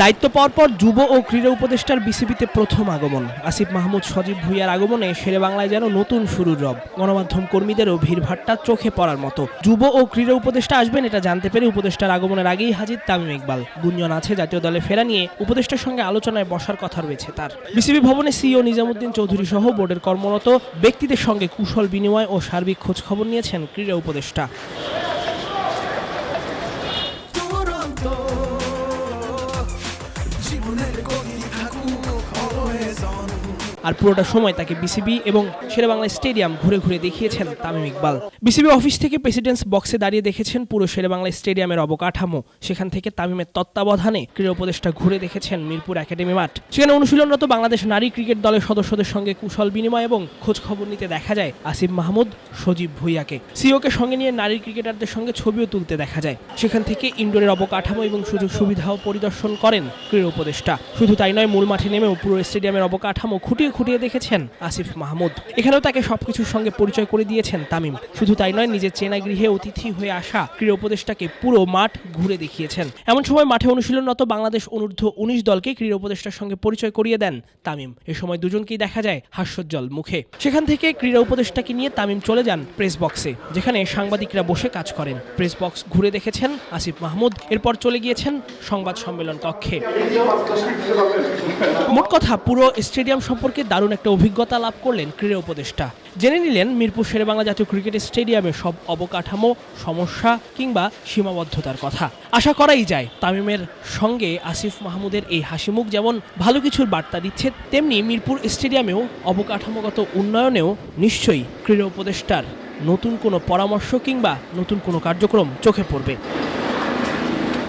দায়িত্ব পাওয়ার পর যুব ও ক্রীড়া উপদেষ্টার বিসিবিতে প্রথম আগমন। আসিফ মাহমুদ সজীব ভুইয়ার আগমনে শেরে বাংলায় যেন নতুন শুরুর রব। গণমাধ্যম কর্মীদেরও ভিড়ভাট্টা চোখে পড়ার মতো। যুব ও ক্রীড়া উপদেষ্টা আসবেন এটা জানতে পেরে উপদেষ্টার আগমনের আগেই হাজির তামিম ইকবাল। গুঞ্জন আছে জাতীয় দলে ফেরা নিয়ে উপদেষ্টার সঙ্গে আলোচনায় বসার কথা রয়েছে তার। বিসিবি ভবনে সিইও নিজামুদ্দিন চৌধুরী সহ বোর্ডের কর্মরত ব্যক্তিদের সঙ্গে কুশল বিনিময় ও সার্বিক খোঁজখবর নিয়েছেন ক্রীড়া উপদেষ্টা। আর পুরোটা সময় তাকে বিসিবি এবং শেরেবাংলা স্টেডিয়াম ঘুরে ঘুরে দেখিয়েছেন তামিম ইকবাল। বিসিবি অফিস থেকে প্রেসিডেন্টস বক্সে দাঁড়িয়ে দেখেছেন পুরো শেরেবাংলা স্টেডিয়ামের অবকাঠামো। সেখান থেকে তামিমের তত্ত্বাবধানে ক্রীড়া উপদেষ্টা ঘুরে দেখেছেন মিরপুর একাডেমি মাঠ। সেখানে অনুশীলনরত বাংলাদেশ নারী ক্রিকেট দলের সদস্যদের সঙ্গে কুশল বিনিময় এবং খোঁজ খবর নিতে দেখা যায় আসিফ মাহমুদ, সজীব ভুইয়াকে। সিওকে সঙ্গে নিয়ে নারী ক্রিকেটারদের সঙ্গে ছবিও তুলতে দেখা যায়। সেখান থেকে ইনডোরের অবকাঠামো এবং সুযোগ সুবিধাও পরিদর্শন করেন ক্রীড়া উপদেষ্টা। শুধু তাই নয়, মূল মাঠে নেমেও পুরো স্টেডিয়ামের অবকাঠামো খুঁটিয়ে খুঁটিয়ে দেখেছেন? আসিফ মাহমুদ। এখানেও তাকে সবকিছুর সঙ্গে পরিচয় করে দিয়েছেন তামিম। শুধু তাই নয়, নিজের চেনা গৃহে অতিথি হয়ে আসা ক্রীড়া উপদেষ্টাকে পুরো মাঠ ঘুরে দেখিয়েছেন। এমন সময় মাঠে অনুশীলনরত বাংলাদেশ অনূর্ধ্ব উনিশ দলকে ক্রীড়া উপদেষ্টার সঙ্গে পরিচয় করিয়ে দেন তামিম। এ সময় দুজনকেই দেখা যায় হাস্যোজ্জ্বল মুখে। সেখান থেকে ক্রীড়া উপদেষ্টাকে নিয়ে তামিম চলে যান প্রেস বক্সে যেখানে সাংবাদিকরা বসে কাজ করেন। প্রেস বক্স ঘুরে দেখেছেন আসিফ মাহমুদ। এরপর চলে গিয়েছেন সংবাদ সম্মেলন কক্ষে। মোট কথা, পুরো স্টেডিয়াম সম্পর্কে দারুণ একটা অভিজ্ঞতা লাভ করলেন ক্রীড়া উপদেষ্টা। জেনে নিলেন, মিরপুর শেরেবাংলা জাতীয় ক্রিকেট স্টেডিয়ামে সব অবকাঠামো, সমস্যা কিংবা সীমাবদ্ধতার কথা। আশা করাই যায়, তামিমের সঙ্গে আসিফ মাহমুদের এই হাসিমুখ যেমন ভালো কিছুর বার্তা দিচ্ছে, তেমনি মিরপুর স্টেডিয়ামেও অবকাঠামোগত উন্নয়নেও নিশ্চয়ই ক্রীড়া উপদেষ্টার নতুন কোনো পরামর্শ কিংবা নতুন কোনো কার্যক্রম চোখে পড়বে।